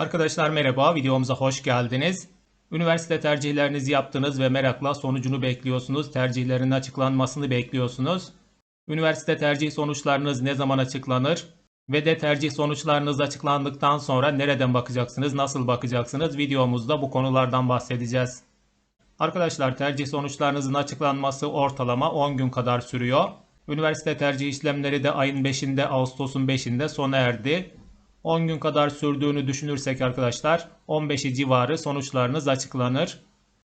Arkadaşlar merhaba, videomuza hoş geldiniz. Üniversite tercihlerinizi yaptınız ve merakla sonucunu bekliyorsunuz. Tercihlerin açıklanmasını bekliyorsunuz. Üniversite tercih sonuçlarınız ne zaman açıklanır? Ve de tercih sonuçlarınız açıklandıktan sonra nereden bakacaksınız, nasıl bakacaksınız? Videomuzda bu konulardan bahsedeceğiz. Arkadaşlar tercih sonuçlarınızın açıklanması ortalama 10 gün kadar sürüyor. Üniversite tercih işlemleri de ayın 5'inde, Ağustos'un 5'inde sona erdi. 10 gün kadar sürdüğünü düşünürsek arkadaşlar 15'i civarı sonuçlarınız açıklanır.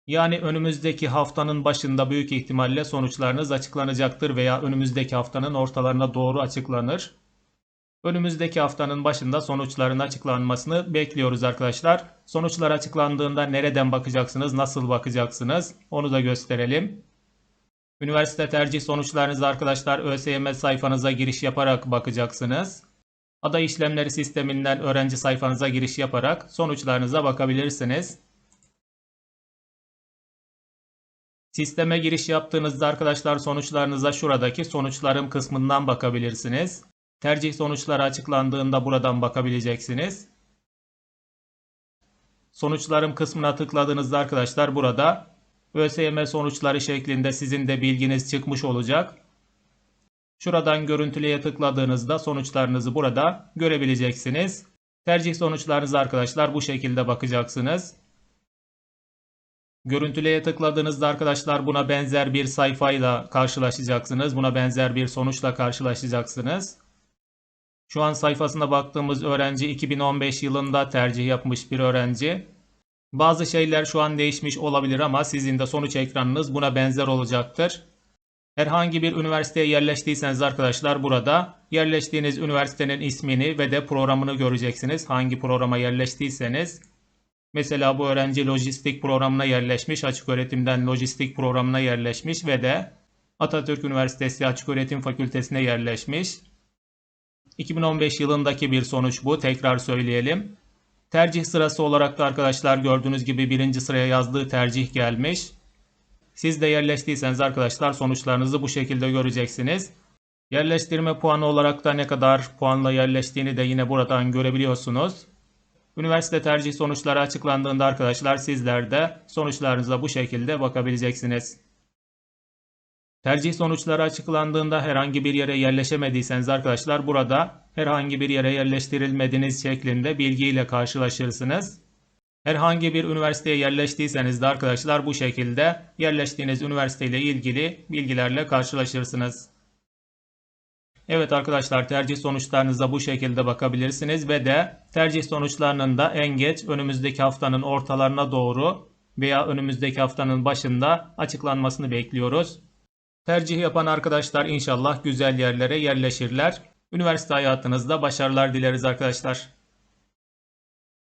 Yani önümüzdeki haftanın başında büyük ihtimalle sonuçlarınız açıklanacaktır veya önümüzdeki haftanın ortalarına doğru açıklanır. Önümüzdeki haftanın başında sonuçların açıklanmasını bekliyoruz arkadaşlar. Sonuçlar açıklandığında nereden bakacaksınız, nasıl bakacaksınız onu da gösterelim. Üniversite tercih sonuçlarınızı arkadaşlar ÖSYM sayfanıza giriş yaparak bakacaksınız. Aday işlemleri sisteminden öğrenci sayfanıza giriş yaparak sonuçlarınıza bakabilirsiniz. Sisteme giriş yaptığınızda arkadaşlar sonuçlarınıza şuradaki sonuçlarım kısmından bakabilirsiniz. Tercih sonuçları açıklandığında buradan bakabileceksiniz. Sonuçlarım kısmına tıkladığınızda arkadaşlar burada ÖSYM sonuçları şeklinde sizin de bilginiz çıkmış olacak. Şuradan görüntüleye tıkladığınızda sonuçlarınızı burada görebileceksiniz. Tercih sonuçlarınızı arkadaşlar bu şekilde bakacaksınız. Görüntüleye tıkladığınızda arkadaşlar buna benzer bir sayfayla karşılaşacaksınız. Buna benzer bir sonuçla karşılaşacaksınız. Şu an sayfasına baktığımız öğrenci 2015 yılında tercih yapmış bir öğrenci. Bazı şeyler şu an değişmiş olabilir ama sizin de sonuç ekranınız buna benzer olacaktır. Herhangi bir üniversiteye yerleştiyseniz arkadaşlar burada yerleştiğiniz üniversitenin ismini ve de programını göreceksiniz. Hangi programa yerleştiyseniz. Mesela bu öğrenci lojistik programına yerleşmiş, açık öğretimden lojistik programına yerleşmiş ve de Atatürk Üniversitesi Açık Öğretim Fakültesine yerleşmiş. 2015 yılındaki bir sonuç bu. Tekrar söyleyelim. Tercih sırası olarak da arkadaşlar gördüğünüz gibi birinci sıraya yazdığı tercih gelmiş. Siz de yerleştiyseniz arkadaşlar sonuçlarınızı bu şekilde göreceksiniz. Yerleştirme puanı olarak da ne kadar puanla yerleştiğini de yine buradan görebiliyorsunuz. Üniversite tercih sonuçları açıklandığında arkadaşlar sizler de sonuçlarınıza bu şekilde bakabileceksiniz. Tercih sonuçları açıklandığında herhangi bir yere yerleşemediyseniz arkadaşlar burada herhangi bir yere yerleştirilmediğiniz şeklinde bilgiyle karşılaşırsınız. Herhangi bir üniversiteye yerleştiyseniz de arkadaşlar bu şekilde yerleştiğiniz üniversite ile ilgili bilgilerle karşılaşırsınız. Evet arkadaşlar tercih sonuçlarınıza bu şekilde bakabilirsiniz ve de tercih sonuçlarının da en geç önümüzdeki haftanın ortalarına doğru veya önümüzdeki haftanın başında açıklanmasını bekliyoruz. Tercih yapan arkadaşlar inşallah güzel yerlere yerleşirler. Üniversite hayatınızda başarılar dileriz arkadaşlar.